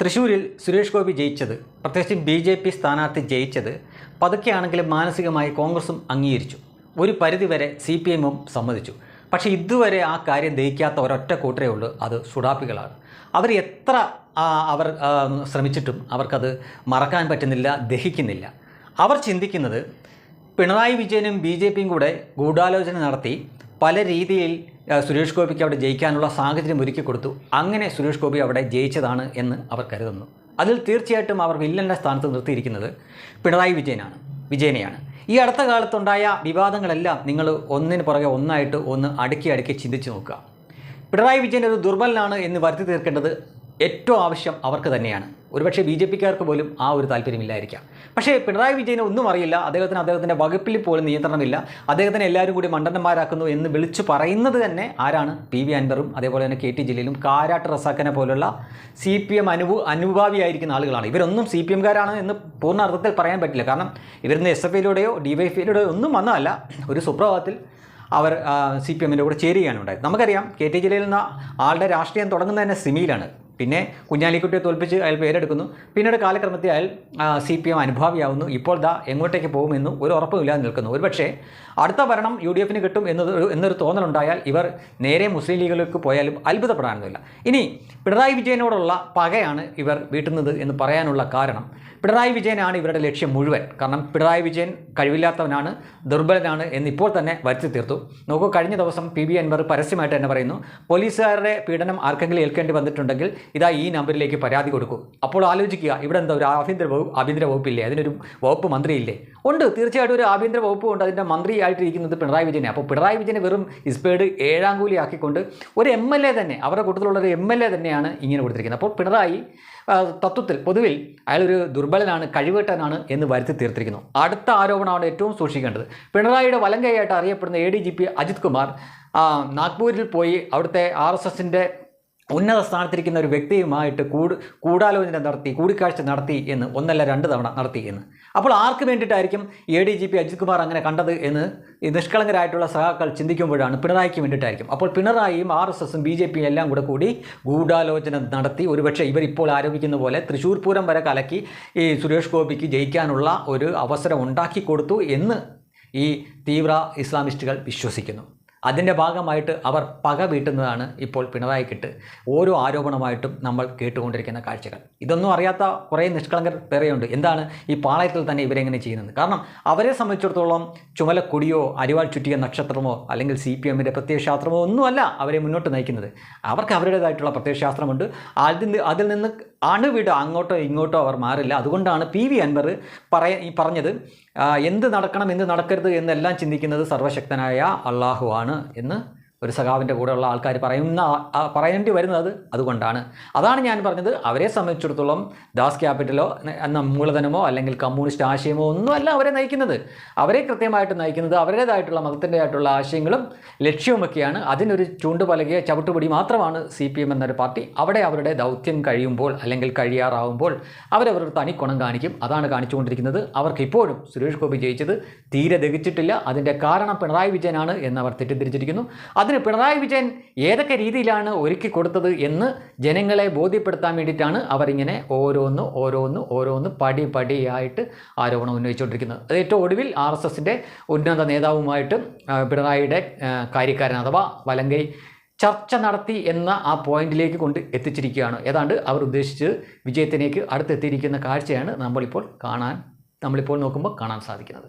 തൃശ്ശൂരിൽ സുരേഷ് ഗോപി ജയിച്ചത് പ്രത്യേകിച്ച് ബി ജെ പി സ്ഥാനാർത്ഥി ജയിച്ചത് പതുക്കെയാണെങ്കിലും മാനസികമായി കോൺഗ്രസും അംഗീകരിച്ചു. ഒരു പരിധിവരെ സി പി എമ്മും സമ്മതിച്ചു. പക്ഷേ ഇതുവരെ ആ കാര്യം ദഹിക്കാത്ത ഒരൊറ്റ കൂട്ടരേ ഉള്ളൂ അത് സുഡാപ്പികളാണ്. അവർ എത്ര അവർ ശ്രമിച്ചിട്ടും അവർക്കത് മറക്കാൻ പറ്റുന്നില്ല ദഹിക്കുന്നില്ല. അവർ ചിന്തിക്കുന്നത് പിണറായി വിജയനും ബി ജെ പിയും കൂടെ ഗൂഢാലോചന നടത്തി പല രീതിയിൽ സുരേഷ് ഗോപിക്ക് അവിടെ ജയിക്കാനുള്ള സാഹചര്യം ഒരുക്കി കൊടുത്തു. അങ്ങനെ സുരേഷ് ഗോപി അവിടെ ജയിച്ചതാണ് എന്ന് അവർ കരുതുന്നു. അതിൽ തീർച്ചയായിട്ടും അവർ വില്ലന്റെ സ്ഥാനത്ത് നിർത്തിയിരിക്കുന്നത് പിണറായി വിജയനാണ് വിജയനെയാണ്. ഈ അടുത്ത കാലത്തുണ്ടായ വിവാദങ്ങളെല്ലാം നിങ്ങൾ ഒന്നിന് പുറകെ ഒന്നായിട്ട് ഒന്ന് അടുക്കി അടുക്കി ചിന്തിച്ച് നോക്കുക. പിണറായി വിജയൻ ഒരു ദുർബലനാണ് എന്ന് വരുത്തി തീർക്കേണ്ടത് ഏറ്റവും ആവശ്യം അവർക്ക് തന്നെയാണ്. ഒരുപക്ഷെ ബി ജെ പിക്കാർക്ക് പോലും ആ ഒരു താല്പര്യമില്ലായിരിക്കാം. പക്ഷേ പിണറായി വിജയന് ഒന്നും അറിയില്ല. അദ്ദേഹത്തിന് അദ്ദേഹത്തിന്റെ വകുപ്പിൽ പോലും നിയന്ത്രണമില്ല. അദ്ദേഹത്തിന് എല്ലാവരും കൂടി മണ്ഡലന്മാരാക്കുന്നു എന്ന് വിളിച്ചു പറയുന്നത് തന്നെ ആരാണ്? പി വി അൻവറും അതേപോലെ തന്നെ കെ ടി ജലീലും കാരാട്ട് റസാക്കനെ പോലുള്ള സി പി എം അനുഭവ അനുഭാവിയായിരിക്കുന്ന ആളുകളാണ്. ഇവരൊന്നും സി പി എംകാരാണ് എന്ന് പൂർണ അർത്ഥത്തിൽ പറയാൻ പറ്റില്ല. കാരണം ഇവരിന്ന് എസ് എഫ് ഐയിലൂടെയോ ഡി വൈ എഫ് ഐയിലൂടെയോ ഒന്നും വന്നതല്ല. ഒരു സുപ്രഭാതത്തിൽ അവർ സി പി എമ്മിന്റെ കൂടെ ചേരുകയാണ് ഉണ്ടായത്. നമുക്കറിയാം കെ ടി ജലീൽ എന്ന ആളുടെ രാഷ്ട്രീയം തുടങ്ങുന്നത് തന്നെ സിമിയിലാണ്. പിന്നെ കുഞ്ഞാലിക്കുട്ടിയെ തോൽപ്പിച്ച് അയാൾ പേരെടുക്കുന്നു. പിന്നീട് കാലക്രമത്തിൽ അയാൾ സി പി എം അനുഭാവിയാവുന്നു. ഇപ്പോൾ ദാ എങ്ങോട്ടേക്ക് പോകുമെന്നും ഒരു ഉറപ്പുമില്ലാതെ നിൽക്കുന്നു. ഒരുപക്ഷേ അടുത്ത ഭരണം യു ഡി എഫിന് കിട്ടും എന്നത് എന്നൊരു തോന്നലുണ്ടായാൽ ഇവർ നേരെ മുസ്ലിം ലീഗിലേക്ക് പോയാലും അത്ഭുതപ്പെടാനൊന്നുമില്ല. ഇനി പിണറായി വിജയനോടുള്ള പകയാണ് ഇവർ വീട്ടുന്നത് എന്ന് പറയാനുള്ള കാരണം. പിണറായി വിജയനാണ് ഇവരുടെ ലക്ഷ്യം മുഴുവൻ. കാരണം പിണറായി വിജയൻ കഴിവില്ലാത്തവനാണ് ദുർബലനാണ് എന്നിപ്പോൾ തന്നെ വരുത്തി തീർത്തു. നോക്കൂ കഴിഞ്ഞ ദിവസം പി ബി അൻവർ പരസ്യമായിട്ട് തന്നെ പറയുന്നു പോലീസുകാരുടെ പീഡനം ആർക്കെങ്കിലും ഏൽക്കേണ്ടി വന്നിട്ടുണ്ടെങ്കിൽ ഇതാ ഈ നമ്പറിലേക്ക് പരാതി കൊടുക്കും. അപ്പോൾ ആലോചിക്കുക ഇവിടെ എന്താ ഒരു ആഭ്യന്തര വകുപ്പ് ആഭ്യന്തര വകുപ്പില്ലേ? അതിനൊരു വകുപ്പ് മന്ത്രിയില്ലേ? ഉണ്ട് തീർച്ചയായിട്ടും ഒരു ആഭ്യന്തര വകുപ്പ് ഉണ്ട് അതിന്റെ മന്ത്രിയായിട്ടിരിക്കുന്നത് പിണറായി വിജയനെ. അപ്പോൾ പിണറായി വിജയനെ വെറും ഇസ്പേഡ് ഏഴാം കൂലി ആക്കിക്കൊണ്ട് ഒരു എം എൽ എ തന്നെ അവരുടെ കൂട്ടത്തിലുള്ള ഒരു എം എൽ എ തന്നെയാണ് ഇങ്ങനെ കൊടുത്തിരിക്കുന്നത്. അപ്പോൾ പിണറായി തത്വത്തിൽ പൊതുവിൽ അയാളൊരു ദുർബലനാണ് കഴിവേട്ടനാണ് എന്ന് വരുത്തി തീർത്തിരിക്കുന്നു. അടുത്ത ആരോപണമാണ് ഏറ്റവും സൂക്ഷിക്കേണ്ടത്. പിണറായിയുടെ വലങ്കയായിട്ട് അറിയപ്പെടുന്ന A D G P Ajith Kumar നാഗ്പൂരിൽ പോയി അവിടുത്തെ ആർ എസ് എസിന്റെ ഉന്നത സ്ഥാനത്തിരിക്കുന്ന ഒരു വ്യക്തിയുമായിട്ട് കൂട് കൂടാലോചന നടത്തി കൂടിക്കാഴ്ച നടത്തി എന്ന് ഒന്നല്ല രണ്ട് തവണ നടത്തി എന്ന്. അപ്പോൾ ആർക്ക് വേണ്ടിയിട്ടായിരിക്കും A D G P Ajith Kumar അങ്ങനെ കണ്ടത് എന്ന് നിഷ്കളങ്കരായിട്ടുള്ള സഹാക്കൾ ചിന്തിക്കുമ്പോഴാണ് പിണറായിക്ക് വേണ്ടിയിട്ടായിരിക്കും. അപ്പോൾ പിണറായിയും ആർ എസ് എസും ബി ജെ പിയും എല്ലാം കൂടെ കൂടി ഗൂഢാലോചന നടത്തി ഒരുപക്ഷെ ഇവരിപ്പോൾ ആരോപിക്കുന്ന പോലെ തൃശ്ശൂർ പൂരം വരെ കലക്കി ഈ സുരേഷ് ഗോപിക്ക് ജയിക്കാനുള്ള ഒരു അവസരം ഉണ്ടാക്കി കൊടുത്തു എന്ന് ഈ തീവ്ര ഇസ്ലാമിസ്റ്റുകൾ വിശ്വസിക്കുന്നു. അതിന്റെ ഭാഗമായിട്ട് അവർ പക വീട്ടുന്നതാണ് ഇപ്പോൾ പിണറായി പിണറായിക്കിട്ട് ഓരോ ആരോപണമായിട്ടും നമ്മൾ കേട്ടുകൊണ്ടിരിക്കുന്ന കാഴ്ചകൾ. ഇതൊന്നും അറിയാത്ത കുറേ നിഷ്കളങ്കർ വേറെയുണ്ട്. എന്താണ് ഈ പാളയത്തിൽ തന്നെ ഇവരെങ്ങനെ ചെയ്യുന്നത്? കാരണം അവരെ സംബന്ധിച്ചിടത്തോളം ചുമലക്കൊടിയോ അരിവാൾ ചുറ്റിയ നക്ഷത്രമോ അല്ലെങ്കിൽ സി പി എമ്മിന്റെ പ്രത്യയശാസ്ത്രമോ ഒന്നുമല്ല അവരെ മുന്നോട്ട് നയിക്കുന്നത്. അവർക്ക് അവരുടേതായിട്ടുള്ള പ്രത്യയശാസ്ത്രമുണ്ട്. അതിൽ അതിൽ നിന്ന് അണുവിട അങ്ങോട്ടോ ഇങ്ങോട്ടോ അവർ മാറില്ല. അതുകൊണ്ടാണ് പി വി അൻവർ പറയ ഈ പറഞ്ഞത് എന്ത് നടക്കണം എന്ത് നടക്കരുത് എന്നെല്ലാം ചിന്തിക്കുന്നത് സർവശക്തനായ അള്ളാഹു ആണ് എന്ന് ഒരു സഖാവിന്റെ കൂടെയുള്ള ആൾക്കാർ പറയുന്ന പറയേണ്ടി വരുന്നത് അതുകൊണ്ടാണ്. അതാണ് ഞാൻ പറഞ്ഞത്. അവരെ സംബന്ധിച്ചിടത്തോളം ദാസ് ക്യാപിറ്റലോ എന്ന മൂലധനമോ അല്ലെങ്കിൽ കമ്മ്യൂണിസ്റ്റ് ആശയമോ ഒന്നുമല്ല അവരെ നയിക്കുന്നത്. അവരെ കൃത്യമായിട്ട് നയിക്കുന്നത് അവരുടേതായിട്ടുള്ള മതത്തിന്റെതായിട്ടുള്ള ആശയങ്ങളും ലക്ഷ്യവുമൊക്കെയാണ്. അതിനൊരു ചൂണ്ടുപലകിയ ചവിട്ടുപൊടി മാത്രമാണ് സി പി എം എന്നൊരു പാർട്ടി. അവിടെ അവരുടെ ദൗത്യം കഴിയുമ്പോൾ അല്ലെങ്കിൽ കഴിയാറാവുമ്പോൾ അവരവരുടെ തനി ഗുണം കാണിക്കും. അതാണ് കാണിച്ചുകൊണ്ടിരിക്കുന്നത്. അവർക്ക് ഇപ്പോഴും സുരേഷ് ഗോപി ജയിച്ചത് തീരെ ദഹിച്ചിട്ടില്ല. അതിന്റെ കാരണം പിണറായി വിജയനാണ് എന്നവർ തെറ്റിദ്ധരിച്ചിരിക്കുന്നു. തെറ്റിദ്ധരിച്ചിരിക്കുന്നു അതിന് പിണറായി വിജയൻ ഏതൊക്കെ രീതിയിലാണ് ഒരുക്കി കൊടുത്തത് എന്ന് ജനങ്ങളെ ബോധ്യപ്പെടുത്താൻ വേണ്ടിയിട്ടാണ് അവരിങ്ങനെ ഓരോന്ന് ഓരോന്ന് ഓരോന്ന് പടി പടിയായിട്ട് ആരോപണം ഉന്നയിച്ചുകൊണ്ടിരിക്കുന്നത്. അത് ഏറ്റവും ഒടുവിൽ ആർ എസ് എസിന്റെ ഉന്നത നേതാവുമായിട്ട് പിണറായിയുടെ കാര്യക്കാരൻ അഥവാ വലങ്കൈ ചർച്ച നടത്തി എന്ന ആ പോയിന്റിലേക്ക് കൊണ്ട് എത്തിച്ചിരിക്കുകയാണ്. ഏതാണ്ട് അവർ ഉദ്ദേശിച്ച് വിജയത്തിലേക്ക് അടുത്തെത്തിയിരിക്കുന്ന കാഴ്ചയാണ് നമ്മളിപ്പോൾ കാണാൻ നമ്മളിപ്പോൾ നോക്കുമ്പോൾ കാണാൻ സാധിക്കുന്നത്.